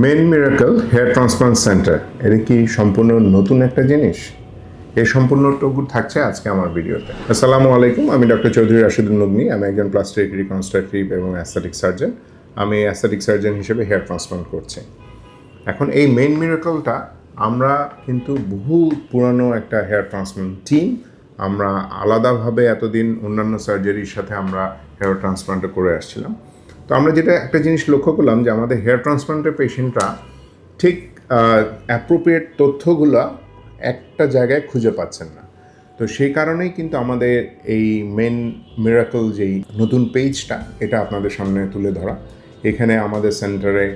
Main miracle hair transplant centre এটা কি সম্পূর্ণ নতুন একটা জিনিস? এই সম্পূর্ণটুকু থাকছে আজকে আমার ভিডিওতে। আসসালামু আলাইকুম, আমি ডক্টর চৌধুরী রাশিদুল নগ্নি আমি একজন প্লাস্টিক রিকনস্ট্রাকটিভ এবং অ্যাস্থেটিক সার্জন আমি অ্যাস্থেটিক সার্জন হিসেবে হেয়ার ট্রান্সপ্লান্ট করছি। এখন এই মেন মিরাকলটা আমরা কিন্তু বহু পুরানো একটা হেয়ার ট্রান্সপ্লান্ট টিম আমরা আলাদাভাবে এতদিন অন্যান্য সার্জারির সাথে আমরা হেয়ার ট্রান্সপ্লান্টও করে আসছিলাম। তো আমরা যেটা একটা জিনিস লক্ষ্য করলাম যে আমাদের হেয়ার ট্রান্সপ্লান্টের পেশেন্টরা ঠিক অ্যাপ্রোপ্রিয়েট তথ্যগুলো একটা জায়গায় খুঁজে পাচ্ছেন না। তো সেই কারণেই কিন্তু আমাদের এই মেন মিরাকল যেই নতুন পেজটা এটা আপনাদের সামনে তুলে ধরা। এখানে আমাদের সেন্টারে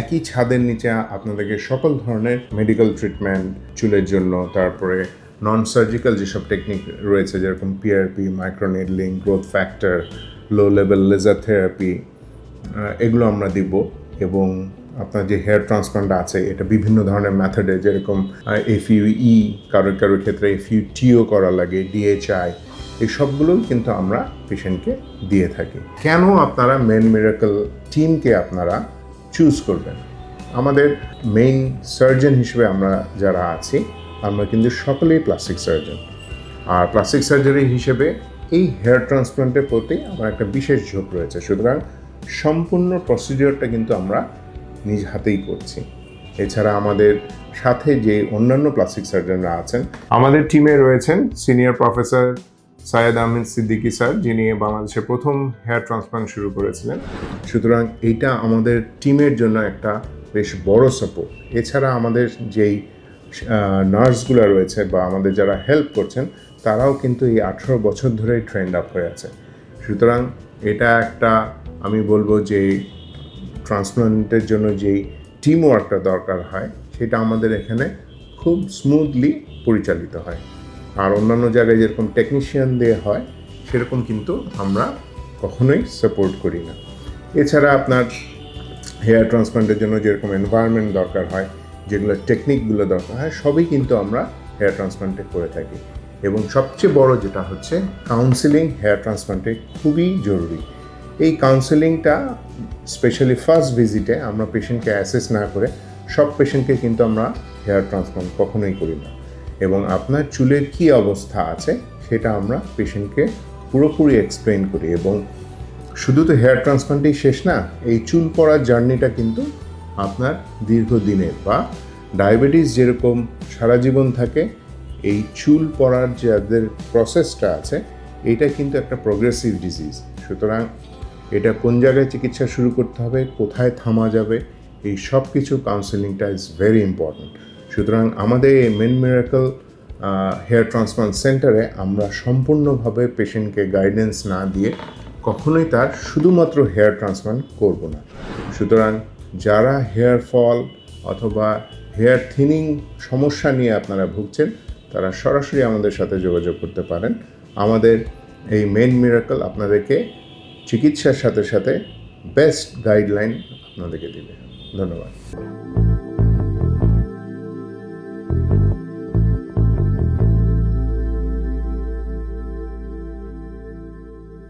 একই ছাদের নিচে আপনাদেরকে সকল ধরনের মেডিকেল ট্রিটমেন্ট চুলের জন্য, তারপরে নন সার্জিক্যাল যেসব টেকনিক রয়েছে, যেরকম PRP microneedling growth factor low level laser therapy এগুলো আমরা দিব এবং আপনার যে হেয়ার ট্রান্সপ্লান্ট আছে, এটা বিভিন্ন ধরনের মেথডে যেরকম এফ ইউ ই কারোর কারোর ক্ষেত্রে এফ ইউ টিও করা লাগে ডিএচআই এই সবগুলোই কিন্তু আমরা পেশেন্টকে দিয়ে থাকি। কেন আপনারা মেন মিরাকল টিমকে আপনারা চুজ করবেন? আমাদের মেইন সার্জন হিসেবে আমরা যারা আছি, আমরা কিন্তু সকলেই প্লাস্টিক সার্জন আর প্লাস্টিক সার্জারি হিসেবে এই হেয়ার ট্রান্সপ্লান্টের প্রতি আমার একটা বিশেষ ঝোঁক রয়েছে। সুতরাং সম্পূর্ণ প্রসিডিওরটা কিন্তু আমরা নিজ হাতেই করছি। এছাড়া আমাদের সাথে যে অন্যান্য প্লাস্টিক সার্জনরা আছেন, আমাদের টিমে রয়েছেন senior professor Sayed Ahmed Siddiqui sir, যিনি বাংলাদেশে প্রথম হেয়ার ট্রান্সপ্লান্ট শুরু করেছিলেন। সুতরাং এইটা আমাদের টিমের জন্য একটা বেশ বড় সাপোর্ট এছাড়া আমাদের যেই নার্সগুলো রয়েছে বা আমাদের যারা হেল্প করছেন তারাও কিন্তু এই আঠেরো বছর ধরেই ট্রেন্ড আপ হয়ে আছে। সুতরাং এটা একটা, আমি বলব যে ট্রান্সপ্লান্টের জন্য যেই টিম ওয়ার্কটা দরকার হয়, সেটা আমাদের এখানে খুব স্মুথলি পরিচালিত হয়। আর অন্যান্য জায়গায় যেরকম টেকনিশিয়ান দিয়ে হয়, সেরকম কিন্তু আমরা কখনোই সাপোর্ট করি না। এছাড়া আপনার হেয়ার ট্রান্সপ্লান্টের জন্য যেরকম এনভায়রনমেন্ট দরকার হয়, যেগুলো টেকনিকগুলো দরকার হয়, সবই কিন্তু আমরা হেয়ার ট্রান্সপ্লান্টে করে থাকি। এবং সবচেয়ে বড় যেটা হচ্ছে কাউন্সিলিং হেয়ার ট্রান্সপ্লান্টে খুবই জরুরি। এই কাউন্সেলিংটা স্পেশালি ফার্স্ট ভিজিটে আমরা পেশেন্টকে অ্যাসেস না করে, সব পেশেন্টকে কিন্তু আমরা হেয়ার ট্রান্সপ্লান্ট কখনোই করি না। এবং আপনার চুলের কী অবস্থা আছে, সেটা আমরা পেশেন্টকে পুরোপুরি এক্সপ্লেন করি। এবং শুধু তো হেয়ার ট্রান্সপ্লান্টেই শেষ না, এই চুল পড়ার জার্নিটা কিন্তু আপনার দীর্ঘদিনের বা ডায়াবেটিস যেরকম সারা জীবন থাকে এই চুল পড়ার যে যাদের প্রসেসটা আছে, এটা কিন্তু একটা প্রোগ্রেসিভ ডিজিজ সুতরাং এটা কোন জায়গায় চিকিৎসা শুরু করতে হবে, কোথায় থামা যাবে, এই সব কিছু কাউন্সেলিংটা ইজ ভেরি ইম্পর্ট্যান্ট সুতরাং আমাদের এই মেন মিরাকল হেয়ার ট্রান্সপ্লান্ট সেন্টারে আমরা সম্পূর্ণভাবে পেশেন্টকে গাইডেন্স না দিয়ে কখনোই তার শুধুমাত্র হেয়ার ট্রান্সপ্লান্ট করব না। সুতরাং যারা হেয়ার ফল অথবা হেয়ার থিনিং সমস্যা নিয়ে আপনারা ভুগছেন তারা সরাসরি আমাদের সাথে যোগাযোগ করতে পারেন। আমাদের এই মেন মিরাকল আপনাদেরকে চিকিৎসার সাথে সাথে বেস্ট গাইডলাইন আপনাদেরকে দিবে। ধন্যবাদ।